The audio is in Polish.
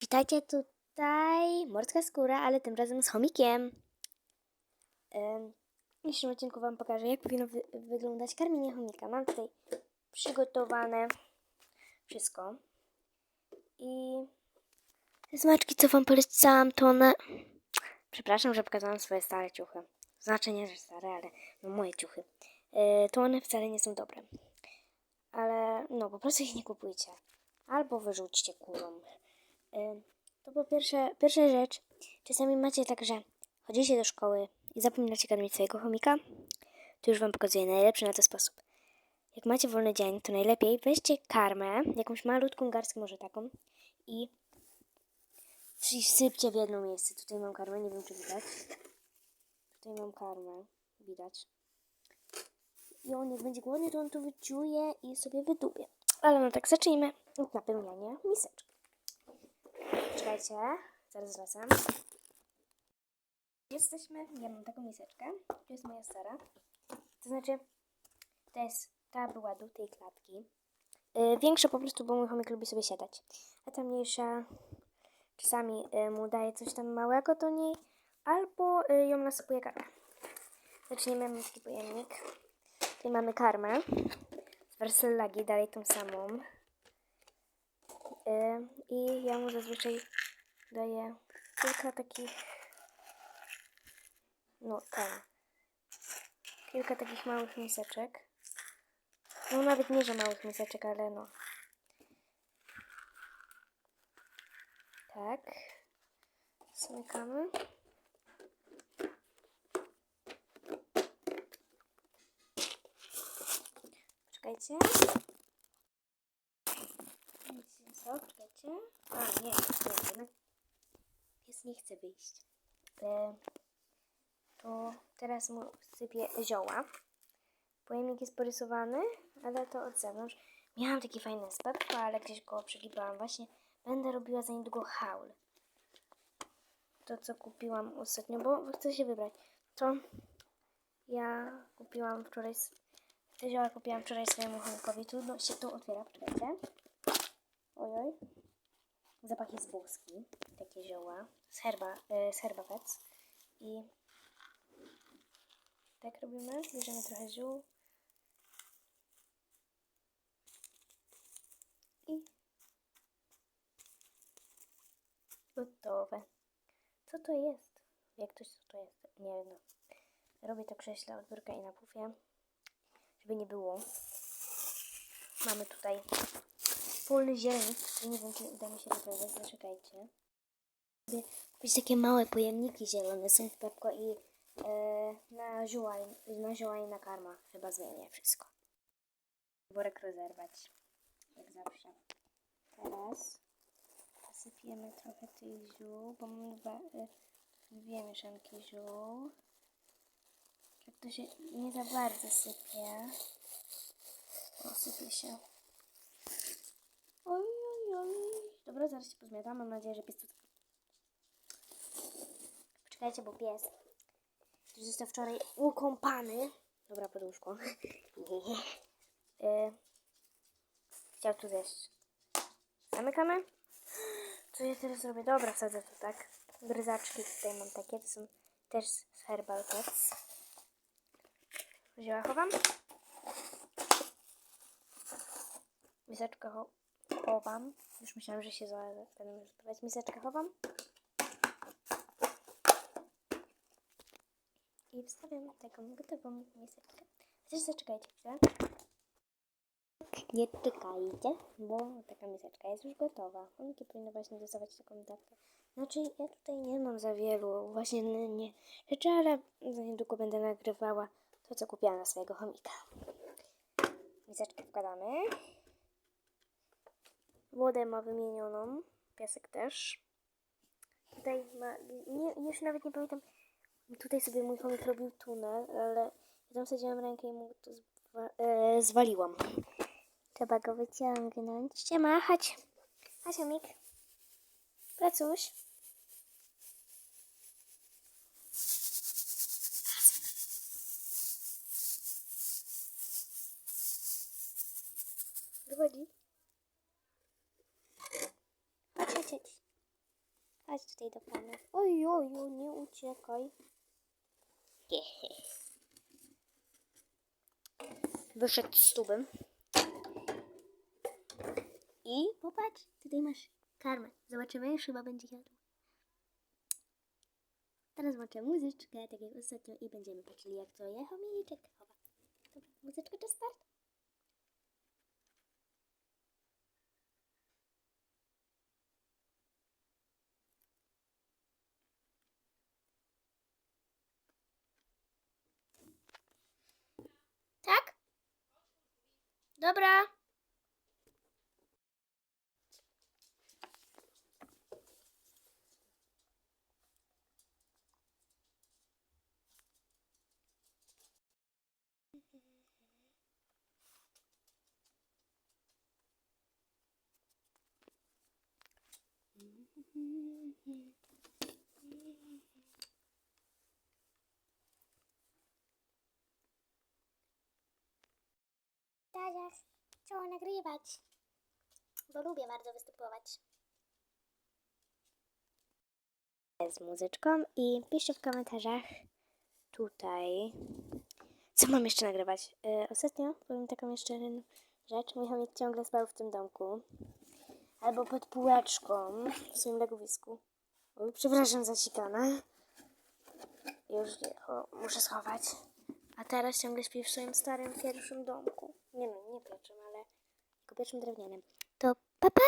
Witajcie tutaj, morska skóra, ale tym razem z chomikiem. Em, W dzisiejszym odcinku Wam pokażę, jak powinno wy wyglądać karmienie chomika. Mam tutaj przygotowane wszystko. I te smaczki, co Wam polecałam, to one... Przepraszam, że pokazałam swoje stare ciuchy. Znaczy nie, że stare, ale no moje ciuchy. E, to one wcale nie są dobre. Ale no, po prostu ich nie kupujcie. Albo wyrzućcie kurom. To po pierwsze, pierwsza rzecz, czasami macie tak, że chodzicie do szkoły i zapominacie karmić swojego chomika, to już Wam pokazuję najlepszy na to sposób. Jak macie wolny dzień, to najlepiej weźcie karmę, jakąś malutką garstkę, może taką i sypcie w jedno miejsce. Tutaj mam karmę, nie wiem czy widać. Tutaj mam karmę, widać. I on jak będzie głodny, to on to wyczuje i sobie wyduje. Ale no tak, zacznijmy od napełniania miseczki. Czekajcie, zaraz wracam. Jesteśmy, ja mam taką miseczkę, to jest moja stara. To znaczy, to jest, ta była do tej klatki. Yy, większa po prostu, bo mój chomik lubi sobie siadać. A ta mniejsza, czasami yy, mu daje coś tam małego do niej, albo yy, ją nasypuje karmę. Zaczniemy, mamy taki pojemnik. Tutaj mamy karmę z wersellagi, dalej tą samą. Yy, I ja mu zazwyczaj daję kilka takich, no ten, kilka takich małych miseczek. No nawet nie, że małych miseczek, ale no. Tak. Zamykamy. Czekajcie. Co? Czekajcie. A, nie, nie, jednak nie chce wyjść. E, to teraz mu sypię zioła. Pojemnik jest porysowany, ale to od zewnątrz. Miałam taki fajny z ale gdzieś go przegibałam. Właśnie będę robiła za niedługo haul. To, co kupiłam ostatnio, bo chcę się wybrać. To ja kupiłam wczoraj, te zioła kupiłam wczoraj swojemu chomikowi. Tu no, się tu otwiera, poczekajcie. Ojoj. Zapach jest włoski. Takie zioła. Z herba, e, z herbawec. I tak robimy. Bierzemy trochę ziół. I gotowe. Co to jest? Jak ktoś co to jest? Nie wiem. No. Robię to krześle od i na pufie. Żeby nie było. Mamy tutaj polny zielnik, nie wiem, czy uda mi się wybrać, zaczekajcie. Sobie kupić takie małe pojemniki zielone, są Pepko i e, na, zioła, na zioła i na karma chyba zmienię wszystko. Worek rozerwać, jak zawsze. Teraz zasypiemy trochę tych ziół, bo mam dwa, e, dwie mieszanki ziół. Tak to się nie za bardzo sypie. O, sypie się. Oj. Dobra, zaraz się pozmiatam. Mam nadzieję, że pies tu... Poczekajcie, bo pies, który został wczoraj ukąpany... Dobra, poduszko. e, chciał tu zjeść. Zamykamy. Co ja teraz zrobię? Dobra, wsadzę tu tak. Gryzaczki tutaj mam takie. To są też z Herbal Pets. Zioła chowam. Miseczkę chowam. Już myślałam, że się za- będę rozprawiać. Miseczkę chowam. I wstawiam taką gotową miseczkę. Chociaż zaczekajcie chwilę. Nie czekajcie, bo taka miseczka jest już gotowa. Chomiki powinny właśnie dostawać taką dawkę. Znaczy, ja tutaj nie mam za wielu właśnie nie rzeczy, ale za niedługo będę nagrywała to, co kupiłam na swojego chomika. Miseczkę wkładamy. Wodę ma wymienioną, piasek też. Tutaj ma, nie, już nawet nie pamiętam, tutaj sobie mój chomik robił tunel, ale ja tam sadziłam rękę i mu to zwa, e, zwaliłam. Trzeba go wyciągnąć. Siema, chodź. Chodź, chomik. Pracuś. Wychodzi. Chodź, chodź, chodź. Chodź tutaj do pana. Oj, oj, nie uciekaj. Wyszedł z tubem. I popatrz, tutaj masz karmę. Zobaczymy, już chyba będzie jadł. Teraz włączę muzyczkę, tak jak ostatnio, i będziemy patrzyli, jak to je chomiczek chowa. Dobra, muzyczka to start. Tak? Dobra. Daniach, chciała nagrywać, bo lubię bardzo występować. Z muzyczką i piszcie w komentarzach tutaj, co mam jeszcze nagrywać. E, ostatnio powiem taką jeszcze rzecz. Mój chomik ciągle spał w tym domku. Albo pod półeczką w swoim legowisku. Oj, przepraszam za sikanę. Już nie, o, muszę schować. A teraz ciągle śpi w swoim starym pierwszym domku. Nie no, nie pierwszym, ale jako pierwszym drewnianym. To pa pa!